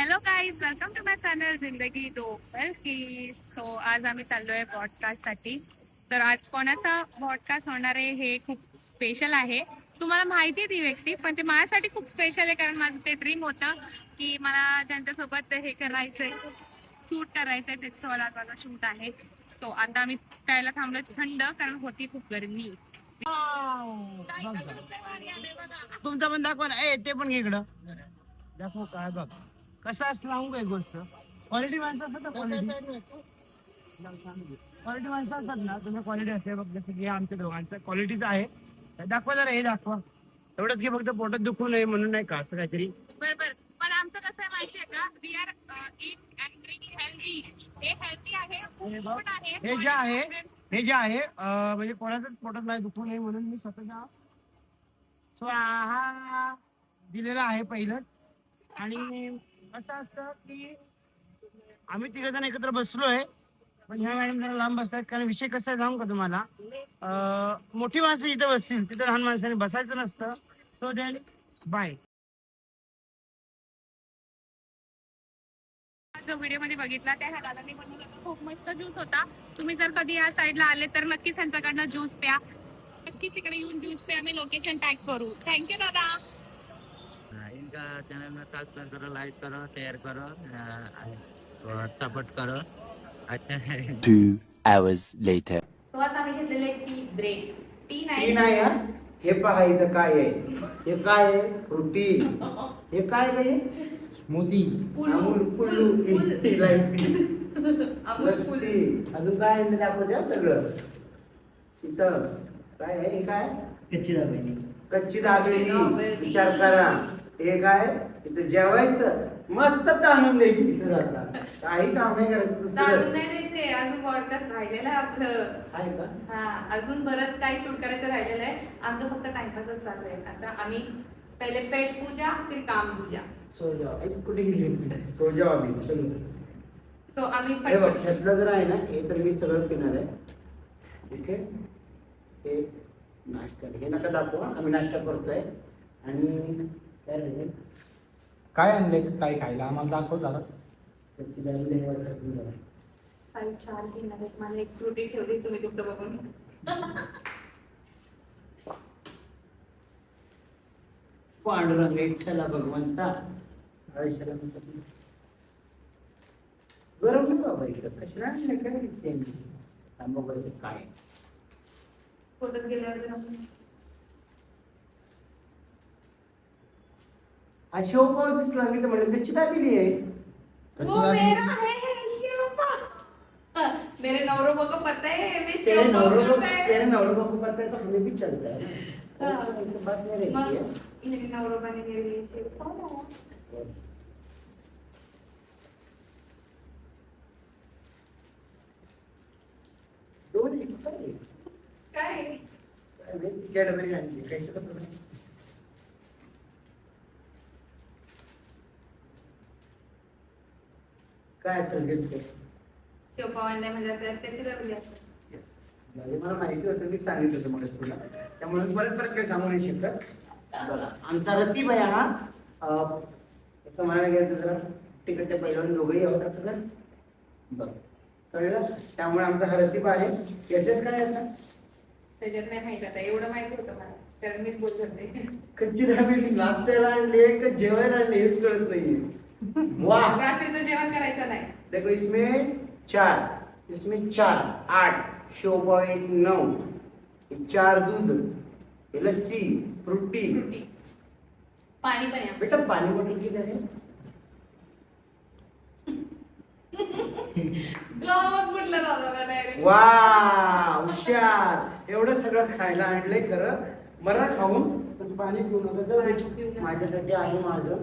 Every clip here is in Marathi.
Hello guys welcome to my channel जिंदगी दो की सो आज आम्ही चाललोय पॉडकास्टसाठी तर आज कोणाचा पॉडकास्ट होणार आहे हे खूप स्पेशल आहे. तुम्हाला माहिती आहे ती व्यक्ती पण ते माझ्यासाठी खूप स्पेशल आहे कारण माझं ते ड्रीम होतं की मला त्यांच्यासोबत हे करायचंय शूट करायचंय त्याच्यासोबत माझा शूट आहे. सो आता आम्ही प्यायला थांबलोय थंड कारण होती खूप गरमी. तुमचा पण दाखवा ना. ए ते पण घे इकडं. दाखव काय बघ. कसं असं सांगू काय गोष्ट. क्वालिटी माणसं असतात ना क्वालिटी क्वालिटी माणसं असतात ना तुम्ही क्वालिटी असते बघ जसं की आमच्या दोघांचं क्वालिटीच आहे. तर दाखवा जरा हे दाखवा. एवढंच की फक्त पोटात दुखू नये म्हणून नाही का असं काहीतरी. बर बर. पण आमचं कसं आहे माहितीये का we are eat and drink healthy हे हेल्दी आहे हे बघ, आहे हे जे आहे हे जे आहे अं, म्हणजे कोणाचंच पोटात नाही दुखू नये म्हणून मी स्वतःचा स्वाहा दिलेला आहे पहिलंच. आणि असं असतं की आम्ही तिघ जण एकत्र बसलोय पण ह्या मॅडम जरा लांब बसतात. कारण विषय कसा आहे सांगू का तुम्हाला? अं, मोठी माणसं जिथे बसतील तिथे लहान माणसाने बसायचं नसतं. सो देन बाय जो व्हिडिओमध्ये बघितला त्या ह्या दादांनी बनवला तो खूप मस्त ज्यूस होता. तुम्ही जर कधी या साईडला आले तर नक्कीच त्यांच्याकडनं ज्यूस प्या. नक्कीच इकडे येऊन ज्यूस प्या. आम्ही लोकेशन टॅग करू. थँक्यू दादा. इनका चैनल में सब्सक्राइब करो लाइक करो शेयर करो और सपोर्ट करो. अच्छा. है Two hours later. सो आता आम्ही घेतलेले टी ब्रेक टी नाही. नाही हा. हे पहा इथं काय आहे. हे काय आहे? फ्रुटी हे काय काय स्मूदी पुल्लू, अमूल पुल्लू पुल- पुल. इलायची अमूल लस्सी फुल अजून काय आणलं दाखवते हा सगळं? इथं. काय आहे? हे काय? कच्ची दाबेली. कच्ची दाबेली. विचार करा. हे काय इथं जेवायचं मस्त ताणून द्यायची इथं राहता काही काम नाही करायचं चालून दुसरं नाही द्यायचे अजून पॉडकास्ट राहिलेलं आहे आपलं. आहे का? हा अजून बरंच काही शूट करायचं राहिलेलं आहे. आमचं फक्त टाइमपासच चालू आहे. आता आम्ही पहिले पेट पूजा फिर काम पूजा. सो जाओ ऐक, कुठे गेली? सो जाओ आम्ही. चलो. सो आम्ही हे बघ फट- ह्यातलं जर आहे ना हे तर मी सगळं पिणार आहे. ठीक आहे? हे नाश्ता हे नका दाखवा आम्ही नाश्ता करतोय. आणि काय आणले काय खायला? आम्हाला दाखव जरा. काही चार घेणार आहेत. मला एक फ्रुटी ठेवली तुम्ही तुमचं बघून पांडुरंग विठ्ठला भगवंता. आयुष्याला गरम नाही बाबा इकडं कशाला आणलं काय मी. थांब काय? गेल्यावर हा शेवपाव दिसला मी तर म्हणलं कच्ची दाबेली आहे. वो मेरा है मेरे नवरों को पता है? मैं तेरे नवरों को पता है। तेरे नवरों को पता है? तो हमें भी चलता है। ना हाँ। तो ऐसे बात नहीं रहती मग है। मेरे नवरों ने मेरे लिए दोन एक्स्ट्रा आहे. काय? काय माहिती, कॅडबरी आणली काही तर problem. काय असेल गेस काय शिवपा आणले म्हणजे त्या- त्याची म्हणजे मला माहिती होतं मी सांगितलं होतं मग तुला. त्यामुळे मी बरेच बरेच काही सांगू नाही शकत. आमचा रतीब आहे हा. असं म्हणायला गेलं तर जरा तिकडे पहिलवान दोघंही आहोत असं तर. बघ कळलं? त्यामुळे आमचा हा रतीब आहे. याच्यात काय आता? त्याच्यात नाही माहीत आता एवढं माहिती होतं मला. कारण मीच बोलत होते. कच्ची दाबेली नाश्त्याला आणली का जेवायला आणली हेच कळत नाहीये. वा रात्रीचं जेवण करायचं नाही. देखो इसमें चार इसमें चार आठ शोपाव एक नौ ये चार दूध लस्सी फ्रुटी. फ्रुटी. पाणी पण आहे बेटा पानी बॉटल किधर है ग्लोवच म्हटलं दादा मला direct. वा हुशार. एवढं सगळं खायला आणलंय खरं. मला खाऊन पण पाणी पिऊ नका. पाणी जाऊ पिऊ. नका. माझ्यासाठी आहे माझं.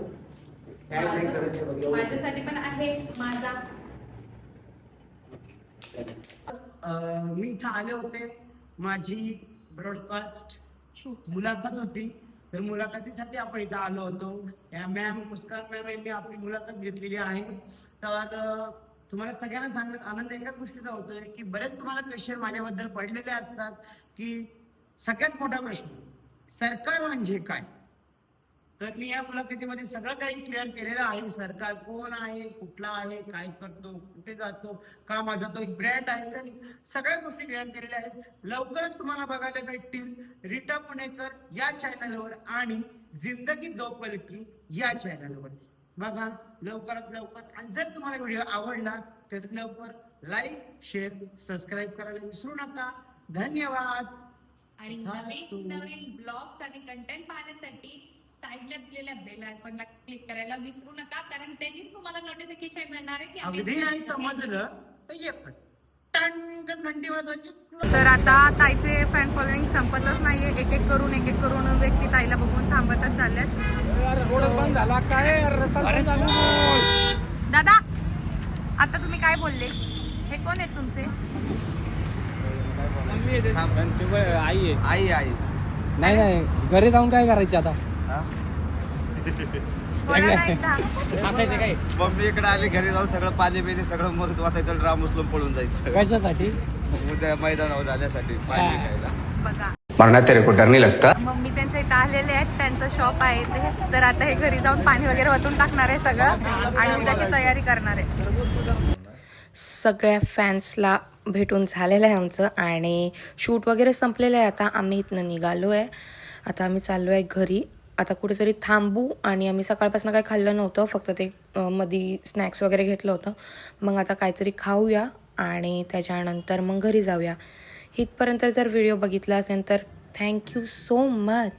माझ्यासाठी पण आहे माझा. मी इथं आले होते माझी ब्रॉडकास्ट मुलाखत होती. तर मुलाखतीसाठी आपण इथं आलो होतो. या मॅम मुस्कान मॅम यांनी आपली मुलाखत घेतलेली आहे. तर तुम्हाला सगळ्यांना सांगण्यात आनंद एकाच गोष्टीचा होतोय की बरेच तुम्हाला क्वेश्चन माझ्याबद्दल पडलेले असतात की सगळ्यात मोठा प्रश्न सरकार म्हणजे काय तर मी या मुलाखतीमध्ये सगळं काही क्लिअर केलेलं आहे. सरकार कोण आहे कुठला आहे काय करतो कुठे जातो का माझा तो एक ब्रँड आहे. का सगळ्या गोष्टी क्लिअर केलेल्या आहेत. लवकरच तुम्हाला बघायला भेटतील रीटा पुणेकर या चॅनलवर आणि जिंदगी दो पलकी या चॅनलवर बघा लवकरात लवकर. आणि जर तुम्हाला व्हिडिओ आवडला तर लवकर लाईक शेअर सबस्क्राईब करायला विसरू नका. धन्यवाद. आणि नवीन नवीन ब्लॉग्स आणि कंटेंट पाहण्यासाठी साईडला दिलेल्या बेल आयकॉनला क्लिक करायला विसरू नका कारण त्यांनीच तुम्हाला नोटिफिकेशन मिळणार आहे की आम्ही समजलं. तर आता ताईचे फॅन फॉलोईंग संपतच नाहीये. एक एक करून एक एक करून व्यक्ती ताईला बघून थांबतच चालल्यात. रोड बंद झाला. काय रस्ता बंद झाला. दादा आता तुम्ही काय बोलले? हे कोण आहेत तुमचे? आई आहे. आई आई. नाही नाही. घरी जाऊन काय करायचे आता? काय मम्मी इकडे आली घरी जाऊन सगळं पाणी बिणी सगळं मरत वाचायचं ड्राम उचलून पळून जायचं. कशासाठी? उद्या मैदानावर जाण्यासाठी पाणी. घ्यायला बघा. मरना तेरे को डर नहीं लगता? मम्मी त्यांच्या इथं आलेले आहेत त्यांचं शॉप आहे ते तर आता हे घरी जाऊन पाणी वगैरे वतून टाकणार आहे सगळं आणि उद्याची तयारी करणार आहे. सगळ्या फॅन्सला भेटून झालेलं आहे आमचं आणि शूट वगैरे संपलेलं आहे. आता आम्ही इथनं निघालो आहे आता आम्ही चाललो आहे घरी. आता कुठेतरी थांबू आणि आम्ही सकाळपासून काही खाल्लं नव्हतं फक्त ते मधी स्नॅक्स वगैरे घेतलं होतं. मग आता काहीतरी खाऊया आणि त्याच्यानंतर मग घरी जाऊया. इथपर्यंत जर व्हिडिओ बघितला असेल तर थँक्यू सो मच